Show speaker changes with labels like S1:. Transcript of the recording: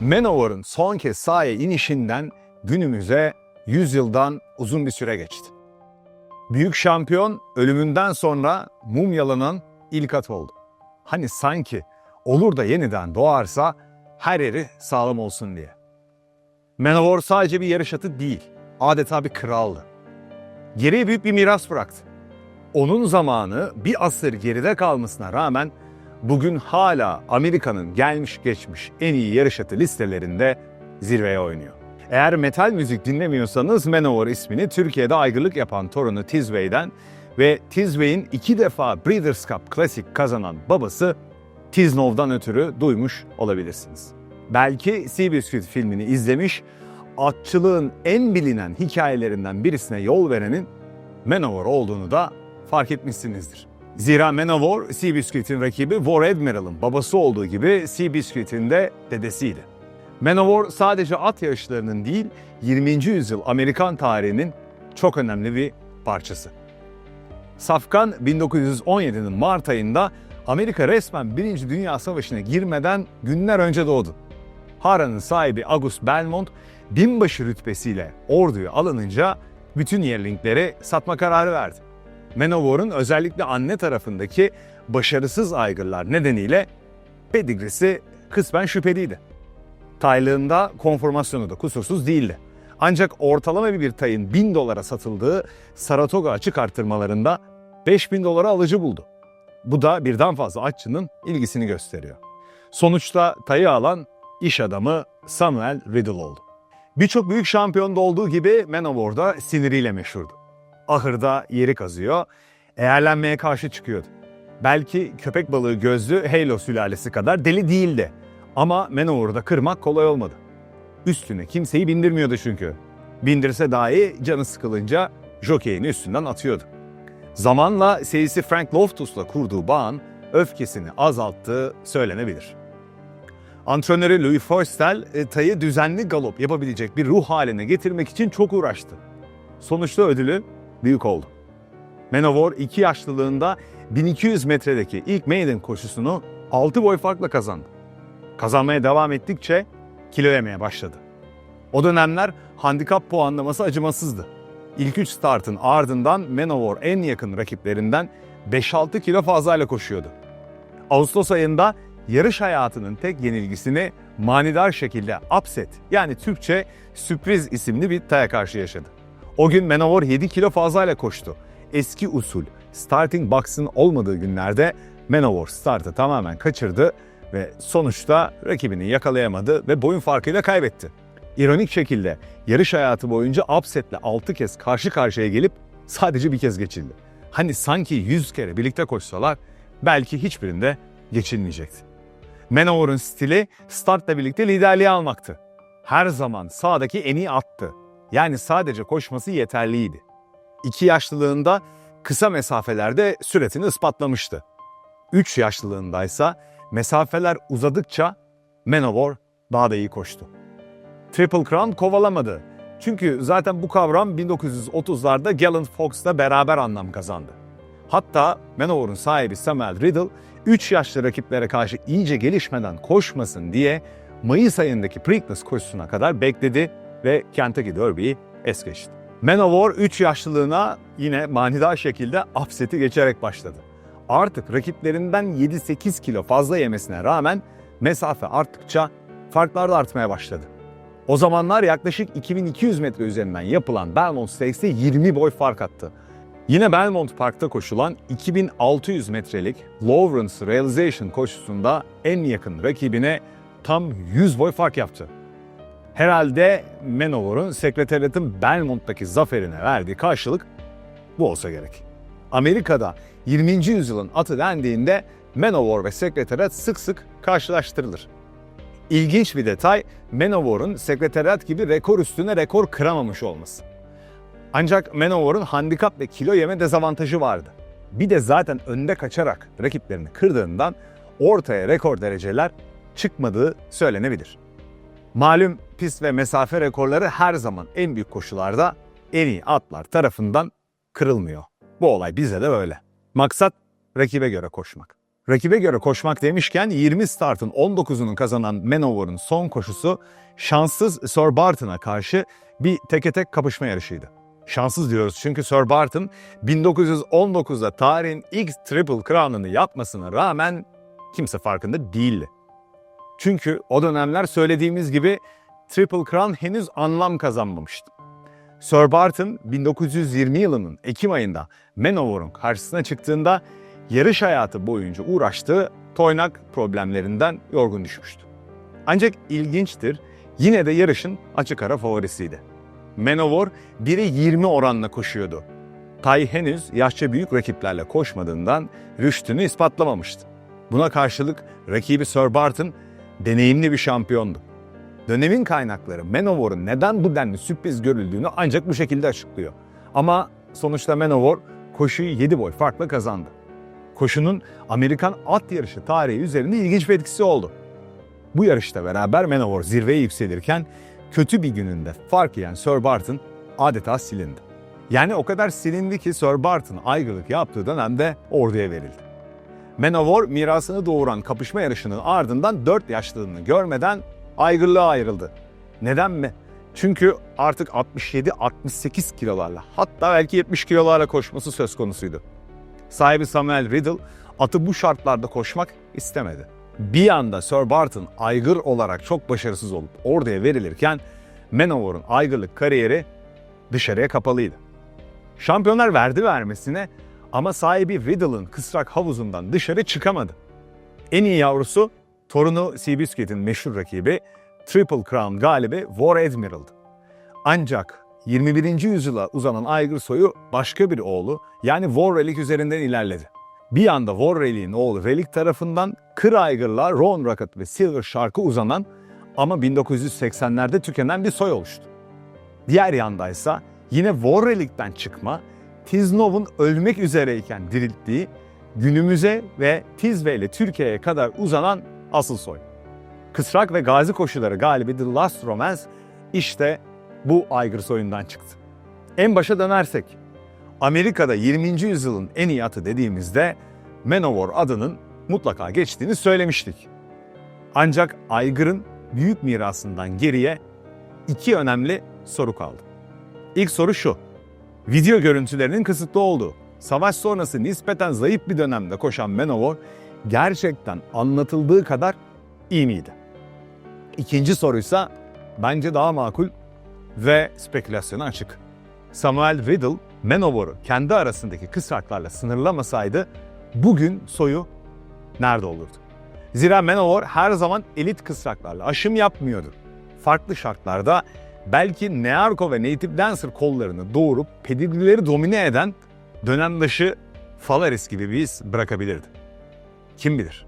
S1: Manowar'ın son kez sahaya inişinden günümüze 100 yıldan uzun bir süre geçti. Büyük şampiyon ölümünden sonra mumyalanan ilk at oldu. Hani sanki olur da yeniden doğarsa her yeri sağlam olsun diye. Manowar sadece bir yarış atı değil, adeta bir kraldı. Geriye büyük bir miras bıraktı. Onun zamanı bir asır geride kalmasına rağmen bugün hala Amerika'nın gelmiş geçmiş en iyi yarış atı listelerinde zirveye oynuyor. Eğer metal müzik dinlemiyorsanız Manowar ismini Türkiye'de aygırlık yapan torunu Tizway'den ve Tizway'in iki defa Breeders' Cup Classic kazanan babası Tiznov'dan ötürü duymuş olabilirsiniz. Belki Seabiscuit filmini izlemiş, atçılığın en bilinen hikayelerinden birisine yol verenin Manowar olduğunu da fark etmişsinizdir. Zira Manowar, Seabiscuit'in rakibi War Admiral'ın babası olduğu gibi Seabiscuit'in de dedesiydi. Manowar sadece at yarışlarının değil, 20. yüzyıl Amerikan tarihinin çok önemli bir parçası. Safkan 1917'nin Mart ayında Amerika resmen 1. Dünya Savaşı'na girmeden günler önce doğdu. Hara'nın sahibi August Belmont binbaşı rütbesiyle orduya alınınca bütün yerlinkleri satma kararı verdi. Manowar'ın özellikle anne tarafındaki başarısız aygırlar nedeniyle pedigrisi kısmen şüpheliydi. Taylığında konformasyonu da kusursuz değildi. Ancak ortalama bir tayın 1000 dolara satıldığı Saratoga açık arttırmalarında 5000 dolara alıcı buldu. Bu da birden fazla aççının ilgisini gösteriyor. Sonuçta tayı alan iş adamı Samuel Riddle oldu. Birçok büyük şampiyonda olduğu gibi Manowar da siniriyle meşhurdu. Ahırda yeri kazıyor, eğerlenmeye karşı çıkıyordu. Belki köpek balığı gözlü Halo sülalesi kadar deli değildi. Ama Manowar'ı da kırmak kolay olmadı. Üstüne kimseyi bindirmiyordu çünkü. Bindirse dahi canı sıkılınca jokeyin üstünden atıyordu. Zamanla seyisi Frank Loftus'la kurduğu bağın öfkesini azalttığı söylenebilir. Antrenörü Louis Forstel e, tayı düzenli galop yapabilecek bir ruh haline getirmek için çok uğraştı. Sonuçta ödülü büyük oldu. Manowar 2 yaşlılığında 1200 metredeki ilk maiden koşusunu 6 boy farkla kazandı. Kazanmaya devam ettikçe kilo yemeye başladı. O dönemler handikap puanlaması acımasızdı. İlk 3 startın ardından Manowar en yakın rakiplerinden 5-6 kilo fazlayla koşuyordu. Ağustos ayında yarış hayatının tek yenilgisini manidar şekilde upset yani Türkçe sürpriz isimli bir taya karşı yaşadı. O gün Manowar 7 kilo fazlayla koştu. Eski usul starting box'ın olmadığı günlerde Manowar startı tamamen kaçırdı ve sonuçta rakibini yakalayamadı ve boyun farkıyla kaybetti. İronik şekilde yarış hayatı boyunca upsetle 6 kez karşı karşıya gelip sadece bir kez geçildi. Hani sanki 100 kere birlikte koşsalar belki hiçbirinde geçilmeyecekti. Manowar'ın stili startla birlikte liderliği almaktı. Her zaman sağdaki en iyi attı. Yani sadece koşması yeterliydi. İki yaşlılığında kısa mesafelerde süretini ispatlamıştı. Üç yaşlılığındaysa mesafeler uzadıkça Manowar daha da iyi koştu. Triple Crown kovalamadı. Çünkü zaten bu kavram 1930'larda Gallant Fox'la beraber anlam kazandı. Hatta Manowar'ın sahibi Samuel Riddle 3 yaşlı rakiplere karşı iyice gelişmeden koşmasın diye Mayıs ayındaki Preakness koşusuna kadar bekledi ve Kentucky Derby'yi es geçti. Manowar 3 yaşlılığına yine manidar şekilde upset'i geçerek başladı. Artık rakiplerinden 7-8 kilo fazla yemesine rağmen mesafe arttıkça farklar da artmaya başladı. O zamanlar yaklaşık 2200 metre üzerinden yapılan Belmont Stakes'te 20 boy fark attı. Yine Belmont Park'ta koşulan 2600 metrelik Lawrence Realization koşusunda en yakın rakibine tam 100 boy fark yaptı. Herhalde Manowar'un sekreteriyetin Belmont'taki zaferine verdiği karşılık bu olsa gerek. Amerika'da 20. yüzyılın atı dendiğinde Manowar ve sekreteriyat sık sık karşılaştırılır. İlginç bir detay Manowar'un sekreteriyat gibi rekor üstüne rekor kıramamış olması. Ancak Manowar'un handikap ve kilo yeme dezavantajı vardı. Bir de zaten önde kaçarak rakiplerini kırdığından ortaya rekor dereceler çıkmadığı söylenebilir. Malum pist ve mesafe rekorları her zaman en büyük koşularda en iyi atlar tarafından kırılmıyor. Bu olay bize de böyle. Maksat rakibe göre koşmak. Rakibe göre koşmak demişken 20 startın 19'unu kazanan Manowar'ın son koşusu şanssız Sir Barton'a karşı bir teke tek kapışma yarışıydı. Şanssız diyoruz çünkü Sir Barton 1919'da tarihin ilk Triple Crown'ını yapmasına rağmen kimse farkında değildi. Çünkü o dönemler söylediğimiz gibi Triple Crown henüz anlam kazanmamıştı. Sir Barton 1920 yılının Ekim ayında Manowar'un karşısına çıktığında yarış hayatı boyunca uğraştığı toynak problemlerinden yorgun düşmüştü. Ancak ilginçtir, yine de yarışın açık ara favorisiydi. Manowar 1'e 20 oranla koşuyordu. Tay henüz yaşça büyük rakiplerle koşmadığından rüştünü ispatlamamıştı. Buna karşılık rakibi Sir Barton deneyimli bir şampiyondu. Dönemin kaynakları Manowar'ın neden bu denli sürpriz görüldüğünü ancak bu şekilde açıklıyor. Ama sonuçta Manowar koşuyu 7 boy farkla kazandı. Koşunun Amerikan at yarışı tarihi üzerinde ilginç bir etkisi oldu. Bu yarışta beraber Manowar zirveye yükselirken kötü bir gününde fark yiyen Sir Barton adeta silindi. Yani o kadar silindi ki Sir Barton aygırlık yaptığı dönemde orduya verildi. Manowar mirasını doğuran kapışma yarışının ardından 4 yaşlılığını görmeden aygırlığa ayrıldı. Neden mi? Çünkü artık 67-68 kilolarla hatta belki 70 kilolarla koşması söz konusuydu. Sahibi Samuel Riddle atı bu şartlarda koşmak istemedi. Bir anda Sir Barton aygır olarak çok başarısız olup orduya verilirken Manowar'ın aygırlık kariyeri dışarıya kapalıydı. Şampiyonlar verdi vermesine ama sahibi Riddle'ın kısrak havuzundan dışarı çıkamadı. En iyi yavrusu torunu Seabiscuit'in meşhur rakibi Triple Crown galibi War Admiral'dı. Ancak 21. yüzyıla uzanan aygır soyu başka bir oğlu yani War Relic üzerinden ilerledi. Bir anda War Relic'in oğlu Relic tarafından Kır Aygır'la Roan Rocket ve Silver Shark'a uzanan ama 1980'lerde tükenen bir soy oluştu. Diğer yandaysa yine War Relic'ten çıkma Tiznov'un ölmek üzereyken dirilttiği günümüze ve Tizve ile Türkiye'ye kadar uzanan asıl soy. Kısrak ve gazi koşuları galibi The Last Romance işte bu aygır soyundan çıktı. En başa dönersek, Amerika'da 20. yüzyılın en iyi atı dediğimizde Manowar adının mutlaka geçtiğini söylemiştik. Ancak aygırın büyük mirasından geriye iki önemli soru kaldı. İlk soru şu, video görüntülerinin kısıtlı olduğu, savaş sonrası nispeten zayıf bir dönemde koşan Manowar gerçekten anlatıldığı kadar iyi miydi? İkinci soruysa bence daha makul ve spekülasyona açık. Samuel Riddle, Manowar'ı kendi arasındaki kısraklarla sınırlamasaydı bugün soyu nerede olurdu? Zira Manowar her zaman elit kısraklarla aşım yapmıyordu. Farklı şartlarda belki Nearco ve Native Dancer kollarını doğurup pedigrileri domine eden dönemdaşı Falaris gibi bir iz bırakabilirdi. Kim bilir?